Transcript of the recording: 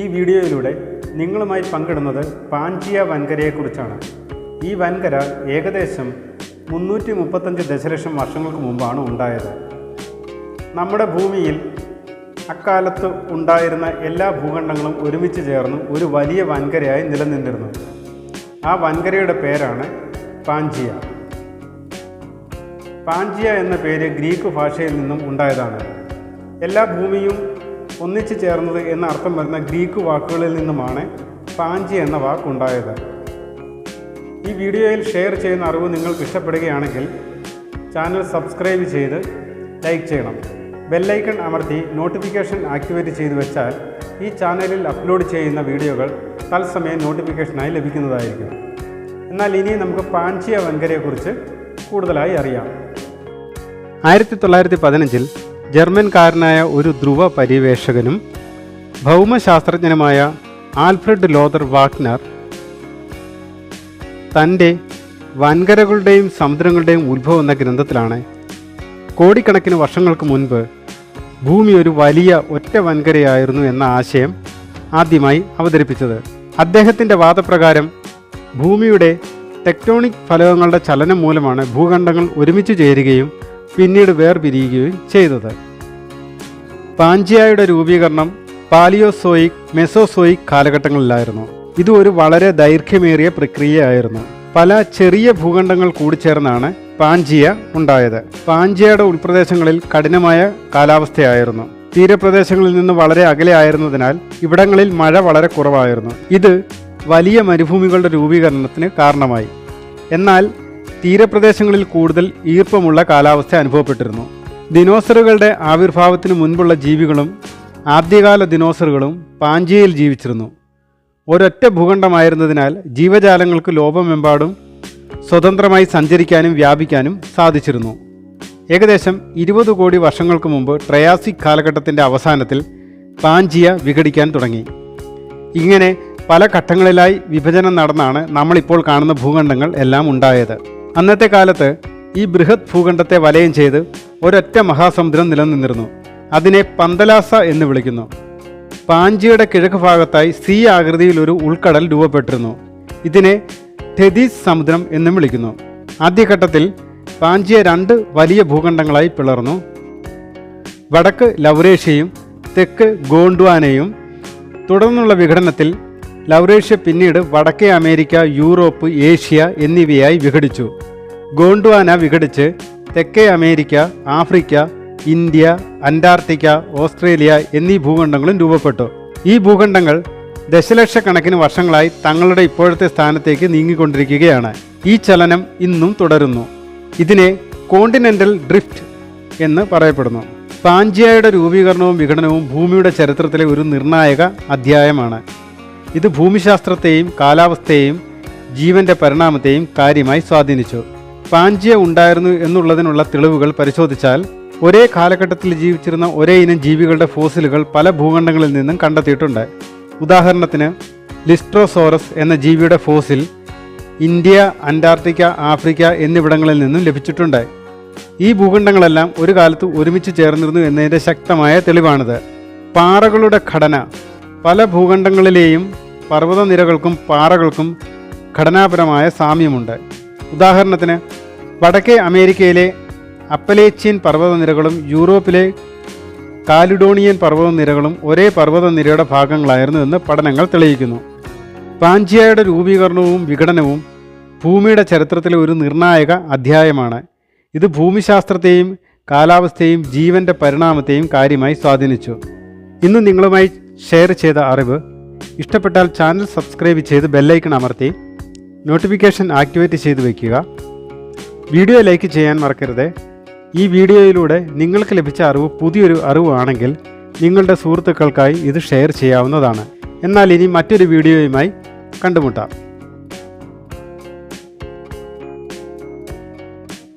ഈ വീഡിയോയിലൂടെ നിങ്ങളുമായി പങ്കിടുന്നത് പാഞ്ചിയ വൻകരയെക്കുറിച്ചാണ്. ഈ വൻകര ഏകദേശം മുന്നൂറ്റി മുപ്പത്തഞ്ച് ദശലക്ഷം വർഷങ്ങൾക്ക് മുമ്പാണ് ഉണ്ടായത്. നമ്മുടെ ഭൂമിയിൽ അക്കാലത്ത് ഉണ്ടായിരുന്ന എല്ലാ ഭൂഖണ്ഡങ്ങളും ഒരുമിച്ച് ചേർന്ന് ഒരു വലിയ വൻകരയായി നിലനിന്നിരുന്നു. ആ വൻകരയുടെ പേരാണ് പാഞ്ചിയ പാഞ്ചിയ എന്ന പേര് ഗ്രീക്ക് ഭാഷയിൽ നിന്നും ഉണ്ടായതാണ്. എല്ലാ ഭൂമിയും ഒന്നിച്ചു ചേർന്നത് എന്ന അർത്ഥം വരുന്ന ഗ്രീക്ക് വാക്കുകളിൽ നിന്നുമാണ് പാഞ്ചി എന്ന വാക്കുണ്ടായത്. ഈ വീഡിയോയിൽ ഷെയർ ചെയ്യുന്ന അറിവ് നിങ്ങൾക്ക് ഇഷ്ടപ്പെടുകയാണെങ്കിൽ ചാനൽ സബ്സ്ക്രൈബ് ചെയ്ത് ലൈക്ക് ചെയ്യണം. ബെല്ലൈക്കൺ അമർത്തി നോട്ടിഫിക്കേഷൻ ആക്ടിവേറ്റ് ചെയ്തു വെച്ചാൽ ഈ ചാനലിൽ അപ്ലോഡ് ചെയ്യുന്ന വീഡിയോകൾ തത്സമയം നോട്ടിഫിക്കേഷനായി ലഭിക്കുന്നതായിരിക്കും. എന്നാൽ ഇനി നമുക്ക് പാഞ്ചിയ വൻകരയെക്കുറിച്ച് കൂടുതലായി അറിയാം. ആയിരത്തി തൊള്ളായിരത്തി പതിനഞ്ചിൽ ജർമ്മൻകാരനായ ഒരു ധ്രുവ പര്യവേഷകനും ഭൗമശാസ്ത്രജ്ഞനുമായ ആൽഫ്രഡ് ലോതർ വാഗ്നർ തന്റെ വൻകരകളുടെയും സമുദ്രങ്ങളുടെയും ഉത്ഭവം എന്ന ഗ്രന്ഥത്തിലാണ് കോടിക്കണക്കിന് വർഷങ്ങൾക്ക് മുൻപ് ഭൂമി ഒരു വലിയ ഒറ്റ വൻകരയായിരുന്നു എന്ന ആശയം ആദ്യമായി അവതരിപ്പിച്ചത്. അദ്ദേഹത്തിന്റെ വാദപ്രകാരം ഭൂമിയുടെ ടെക്ടോണിക് ഫലകങ്ങളുടെ ചലനം മൂലമാണ് ഭൂഖണ്ഡങ്ങൾ ഒരുമിച്ച് ചേരുകയും പിന്നീട് വേർപിരിയുകയും ചെയ്തത്. പാഞ്ചിയായുടെ രൂപീകരണം പാലിയോസോയിക് മെസോസോയിക് കാലഘട്ടങ്ങളിലായിരുന്നു. ഇത് ഒരു വളരെ ദൈർഘ്യമേറിയ പ്രക്രിയയായിരുന്നു. പല ചെറിയ ഭൂഖണ്ഡങ്ങൾ കൂടിച്ചേർന്നാണ് പാഞ്ചിയ ഉണ്ടായത്. പാഞ്ചിയയുടെ ഉൾപ്രദേശങ്ങളിൽ കഠിനമായ കാലാവസ്ഥയായിരുന്നു. തീരപ്രദേശങ്ങളിൽ നിന്ന് വളരെ അകലെ ആയിരുന്നതിനാൽ ഇവിടങ്ങളിൽ മഴ വളരെ കുറവായിരുന്നു. ഇത് വലിയ മരുഭൂമികളുടെ രൂപീകരണത്തിന് കാരണമായി. എന്നാൽ തീരപ്രദേശങ്ങളിൽ കൂടുതൽ ഈർപ്പമുള്ള കാലാവസ്ഥ അനുഭവപ്പെട്ടിരുന്നു. ദിനോസറുകളുടെ ആവിർഭാവത്തിന് മുൻപുള്ള ജീവികളും ആദ്യകാല ദിനോസറുകളും പാഞ്ചിയയിൽ ജീവിച്ചിരുന്നു. ഒരൊറ്റ ഭൂഖണ്ഡമായിരുന്നതിനാൽ ജീവജാലങ്ങൾക്ക് ലോകമെമ്പാടും സ്വതന്ത്രമായി സഞ്ചരിക്കാനും വ്യാപിക്കാനും സാധിച്ചിരുന്നു. ഏകദേശം ഇരുപത് കോടി വർഷങ്ങൾക്ക് മുമ്പ് ട്രയാസിക് കാലഘട്ടത്തിന്റെ അവസാനത്തിൽ പാഞ്ചിയ വിഘടിക്കാൻ തുടങ്ങി. ഇങ്ങനെ പല ഘട്ടങ്ങളിലായി വിഭജനം നടന്നാണ് നമ്മളിപ്പോൾ കാണുന്ന ഭൂഖണ്ഡങ്ങൾ എല്ലാം ഉണ്ടായത്. അന്നത്തെ കാലത്ത് ഈ ബൃഹത് ഭൂഖണ്ഡത്തെ വലയം ചെയ്ത് ഒരൊറ്റ മഹാസമുദ്രം നിലനിന്നിരുന്നു. അതിനെ പന്തലാസ എന്ന് വിളിക്കുന്നു. പാഞ്ചിയുടെ കിഴക്ക് ഭാഗത്തായി സി ആകൃതിയിൽ ഒരു ഉൾക്കടൽ രൂപപ്പെട്ടിരുന്നു. ഇതിനെ ടെതീസ് സമുദ്രം എന്നും വിളിക്കുന്നു. ആദ്യഘട്ടത്തിൽ പാഞ്ചിയ രണ്ട് വലിയ ഭൂഖണ്ഡങ്ങളായി പിളർന്നു. വടക്ക് ലൗറേഷ്യയും തെക്ക് ഗോണ്ട്വാനയും. തുടർന്നുള്ള വിഘടനത്തിൽ ലൗറേഷ്യ പിന്നീട് വടക്കേ അമേരിക്ക യൂറോപ്പ് ഏഷ്യ എന്നിവയായി വിഘടിച്ചു. ഗോണ്ട്വാന വിഘടിച്ച് തെക്കേ America Africa India Antarctica Australia എന്നീ ഭൂഖണ്ഡങ്ങളും രൂപപ്പെട്ടു. ഈ ഭൂഖണ്ഡങ്ങൾ ദശലക്ഷക്കണക്കിന് വർഷങ്ങളായി തങ്ങളുടെ ഇപ്പോഴത്തെ സ്ഥാനത്തേക്ക് നീങ്ങിക്കൊണ്ടിരിക്കുകയാണ്. ഈ ചലനം ഇന്നും തുടരുന്നു. ഇതിനെ കോണ്ടിനെന്റൽ ഡ്രിഫ്റ്റ് എന്ന് പറയപ്പെടുന്നു. പാഞ്ചിയായുടെ രൂപീകരണവും വിഘടനവും ഭൂമിയുടെ ചരിത്രത്തിലെ ഒരു നിർണായക അധ്യായമാണ്. ഇത് ഭൂമിശാസ്ത്രത്തെയും കാലാവസ്ഥയെയും ജീവന്റെ പരിണാമത്തെയും കാര്യമായി സ്വാധീനിച്ചു. പാഞ്ചിയ ഉണ്ടായിരുന്നു എന്നുള്ളതിനുള്ള തെളിവുകൾ പരിശോധിച്ചാൽ ഒരേ കാലഘട്ടത്തിൽ ജീവിച്ചിരുന്ന ഒരേ ഇനം ജീവികളുടെ ഫോസിലുകൾ പല ഭൂഖണ്ഡങ്ങളിൽ നിന്നും കണ്ടെത്തിയിട്ടുണ്ട്. ഉദാഹരണത്തിന് ലിസ്ട്രോസോറസ് എന്ന ജീവിയുടെ ഫോസിൽ ഇന്ത്യ അന്റാർട്ടിക്ക ആഫ്രിക്ക എന്നിവിടങ്ങളിൽ നിന്നും ലഭിച്ചിട്ടുണ്ട്. ഈ ഭൂഖണ്ഡങ്ങളെല്ലാം ഒരു കാലത്ത് ഒരുമിച്ച് ചേർന്നിരുന്നു എന്നതിന്റെ ശക്തമായ തെളിവാണിത്. പാറകളുടെ ഘടന പല ഭൂഖണ്ഡങ്ങളിലെയും പർവതനിരകൾക്കും പാറകൾക്കും ഘടനാപരമായ സാമ്യമുണ്ട്. ഉദാഹരണത്തിന് വടക്കേ അമേരിക്കയിലെ അപ്പലേച്ചിയൻ പർവതനിരകളും യൂറോപ്പിലെ കാലിഡോണിയൻ പർവതനിരകളും ഒരേ പർവതനിരയുടെ ഭാഗങ്ങളായിരുന്നു എന്ന് പഠനങ്ങൾ തെളിയിക്കുന്നു. പാഞ്ചിയയുടെ രൂപീകരണവും വിഘടനവും ഭൂമിയുടെ ചരിത്രത്തിലെ ഒരു നിർണായക അധ്യായമാണ്. ഇത് ഭൂമിശാസ്ത്രത്തെയും കാലാവസ്ഥയും ജീവന്റെ പരിണാമത്തെയും കാര്യമായി സ്വാധീനിച്ചു. ഇന്ന് നിങ്ങളുമായി ഷെയർ ചെയ്ത അറിവ് ഇഷ്ടപ്പെട്ടാൽ ചാനൽ സബ്സ്ക്രൈബ് ചെയ്ത് ബെല്ലൈക്കൺ അമർത്തി നോട്ടിഫിക്കേഷൻ ആക്ടിവേറ്റ് ചെയ്ത് വയ്ക്കുക വീഡിയോ ലൈക്ക് ചെയ്യാൻ മറക്കരുത്. ഈ വീഡിയോയിലൂടെ നിങ്ങൾക്ക് ലഭിച്ച അറിവ് പുതിയൊരു അറിവാണെങ്കിൽ നിങ്ങളുടെ സുഹൃത്തുക്കൾക്കായി ഇത് ഷെയർ ചെയ്യാവുന്നതാണ്. എന്നാൽ ഇനി മറ്റൊരു വീഡിയോയുമായി കണ്ടുമുട്ടാം.